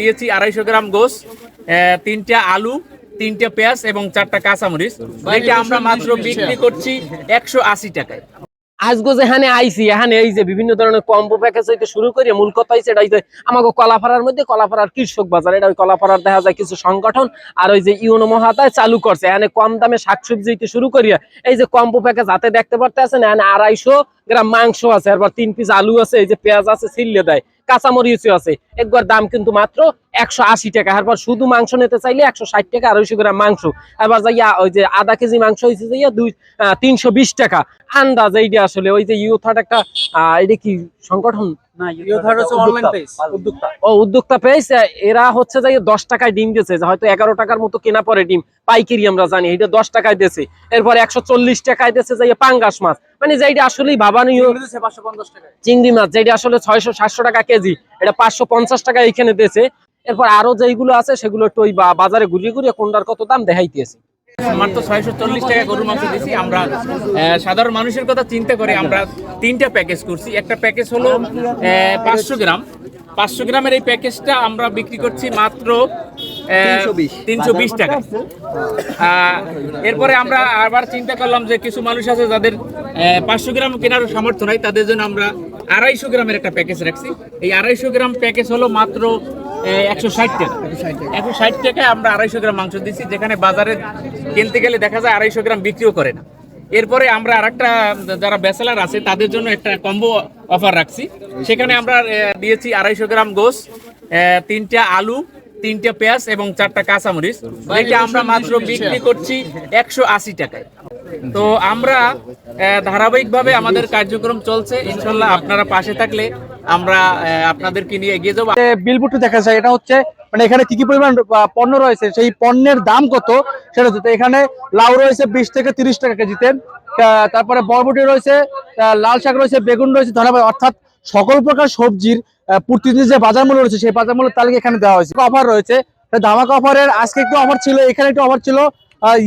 দিয়েছি আড়াইশো গ্রাম গোস তিনটা আলু, তিনটা পেঁয়াজ এবং চারটা কাঁচামরিচ। এটা আমরা মাত্র বিক্রি করছি একশো আশি টাকায়। আজগো যেখানে আইছি, এখানে এই যে বিভিন্ন ধরনের কম্বো প্যাকেজ হইতে শুরু করে, মূল কথা হইছে এটা আমাকে মধ্যে কৃষক বাজার, এটা ওই দেখা যায় কিছু সংগঠন, আর ওই যে ইউনো মহাতায় চালু করছে, এখানে কম দামে শাকসবজি হইতে শুরু করিয়া এই যে কম্বো প্যাকেজ হাতে দেখতে পারতে আছেন এখানে আড়াইশো গ্রাম মাংস আছে তিন পিস আলু আছে, এই যে পেঁয়াজ আছে সিল্লে দেয়। কাঁচামরিচও আছে। একবার দাম কিন্তু মাত্র একশো আশি টাকা। এরপর শুধু মাংস নিতে চাইলে একশো ষাট টাকা আড়াইশো গ্রাম মাংস। এবার যাইয়া ওই যে আধা কেজি মাংস হয়েছে যাইয়া দুই তিনশো বিশ টাকা। আন্দাজ এইটা আসলে ওই যে ইউথার একটা এটা কি সংগঠন? উদ্যোক্তা পেয়েছে এরা হচ্ছে যে দশ টাকায় ডিম দিয়েছে হয়তো এগারো টাকার মতো কেনা পরে ডিম পাইকারি আমরা জানি এটা দশ টাকায় দিয়েছে এরপর একশো চল্লিশ টাকায় দিয়েছে যে পাঙ্গাস মাছ। মানে যেটা আসলেই ভাবানীয়। চিংড়ি মাছ যেটা আসলে ছয়শো সাতশো টাকা কেজি এটা পাঁচশো পঞ্চাশ টাকা এখানে দিয়েছে এরপর আরও যেগুলো আছে সেগুলো একটু ওই বা- বাজারে ঘুরিয়ে ঘুরিয়ে কোনটার কত দাম দেখাইতেছে। মাত্র ছয়শো চল্লিশ টাকা গরুর মাংস দিছি আমরা সাধারণ মানুষের কথা চিন্তা করে আমরা তিনটা প্যাকেজ করছি। একটা প্যাকেজ হলো পাঁচশো গ্রাম। পাঁচশো গ্রামের এই প্যাকেজটা আমরা বিক্রি করছি মাত্র তিনশো বিশ। টাকা। আহ, এরপরে আমরা আবার চিন্তা করলাম যে কিছু মানুষ আছে যাদের পাঁচশো গ্রাম কেনার সামর্থ্য নাই তাদের জন্য আমরা আড়াইশো গ্রামের একটা প্যাকেজ রাখছি। এই আড়াইশো গ্রাম প্যাকেজ হলো মাত্র একশো ষাট টাকা। একশো ষাট টাকায় আমরা আড়াইশো গ্রাম মাংস দিচ্ছি যেখানে বাজারে কিনতে গেলে দেখা যায় আড়াইশো গ্রাম বিক্রিও করে না। এরপরে আমরা আরেকটা, যারা ব্যাচেলার আছে, তাদের জন্য একটা কম্বো অফার রাখছি। সেখানে আমরা দিয়েছি আড়াইশো গ্রাম গোস তিনটা আলু, তিনটা পেঁয়াজ এবং চারটা কাঁচামরিচ। এটা আমরা মাত্র বিক্রি করছি একশো আশি টাকায়। তো আমরা ধারাবাহিকভাবে আমাদের কার্যক্রম চলছে। ইনশাল্লাহ আপনারা পাশে থাকলে আমরা আপনাদেরকে নিয়ে এগিয়ে যাব। যে দেখা যায়, এটা হচ্ছে মানে এখানে কি কি পরিমাণ পণ্য রয়েছে, সেই পণ্যের দাম কত, সেটা হচ্ছে এখানে লাউ রয়েছে বিশ থেকে তিরিশ টাকা কেজিতে তারপরে বরবটি রয়েছে লাল শাক রয়েছে, বেগুন রয়েছে ধন্যবাদ অর্থাৎ সকল প্রকার সবজির প্রতিদিন যে বাজার মূল্য রয়েছে, সেই বাজার মূল্যের তালিকা এখানে দেওয়া হয়েছে। অফার রয়েছে ধামাকা অফারের, আজকে একটু অফার ছিল, এখানে একটু অফার ছিল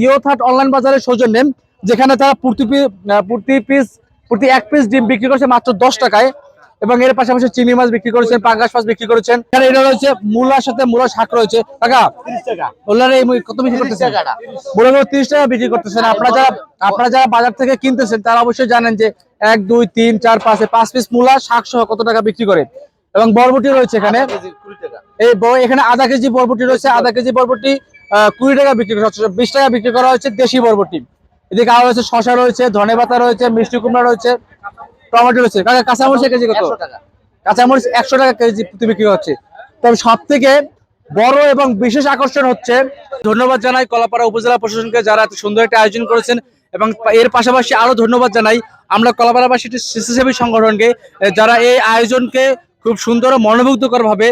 ইয়োথাট অনলাইন বাজারের সৌজন্যে, যেখানে তারা প্রতি প্রতি পিস প্রতি এক পিস ডিম বিক্রি করছে মাত্র দশ টাকায়। এবং এর পাশাপাশি চিংড়ি মাছ বিক্রি করেছেন পাঙ্গাস মাছ বিক্রি করেছেন। এখানে এটা রয়েছে মূলার সাথে মূলার শাক রয়েছে। ওলার এই কত বিক্রি করতেছেন? মূলা তিরিশ টাকা বিক্রি করতেছেন। আপনারা যারা আপনারা যারা বাজার থেকে কিনতেছেন তারা অবশ্যই জানেন যে এক দুই তিন চার পাঁচ পাঁচ পিস মূলা শাক সহ কত টাকা বিক্রি করে। এবং বরবটি রয়েছে এখানে। এই এখানে আধা কেজি বরবটি রয়েছে। আধা কেজি বরবটি আহ, কুড়ি টাকা বিক্রি করা হচ্ছে। বিশ টাকা বিক্রি করা হয়েছে দেশি বরবটি। এদিকে আরও রয়েছে শশা রয়েছে ধনে পাতা রয়েছে মিষ্টি কুমড়া রয়েছে। টমেটো রয়েছে কাকা কাঁচামরিচ কেজি কত? কাঁচামরিচ একশো টাকা কেজি প্রতি বিক্রি হচ্ছে তবে সব থেকে বড় এবং বিশেষ আকর্ষণ হচ্ছে ধন্যবাদ জানাই কলাপাড়া উপজেলা প্রশাসনকে যারা এত সুন্দর একটা আয়োজন করেছেন এবং এর পাশাপাশি আরও ধন্যবাদ জানাই আমরা কলাপাড়াবাসী একটি স্বেচ্ছাসেবী সংগঠনকে যারা এই আয়োজনকে খুব সুন্দর ও মনোমুগ্ধকর ভাবে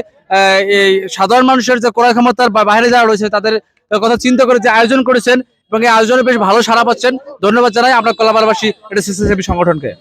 এই সাধারণ মানুষের যে ক্রয় ক্ষমতার বা- বাইরে যারা রয়েছে তাদের কথা চিন্তা করে যে আয়োজন করেছেন এবং এই আয়োজনে বেশ ভালো সাড়া পাচ্ছেন। ধন্যবাদ জানাই আমরা কলাপাড়াবাসী এটা স্বেচ্ছাসেবী সংগঠনকে।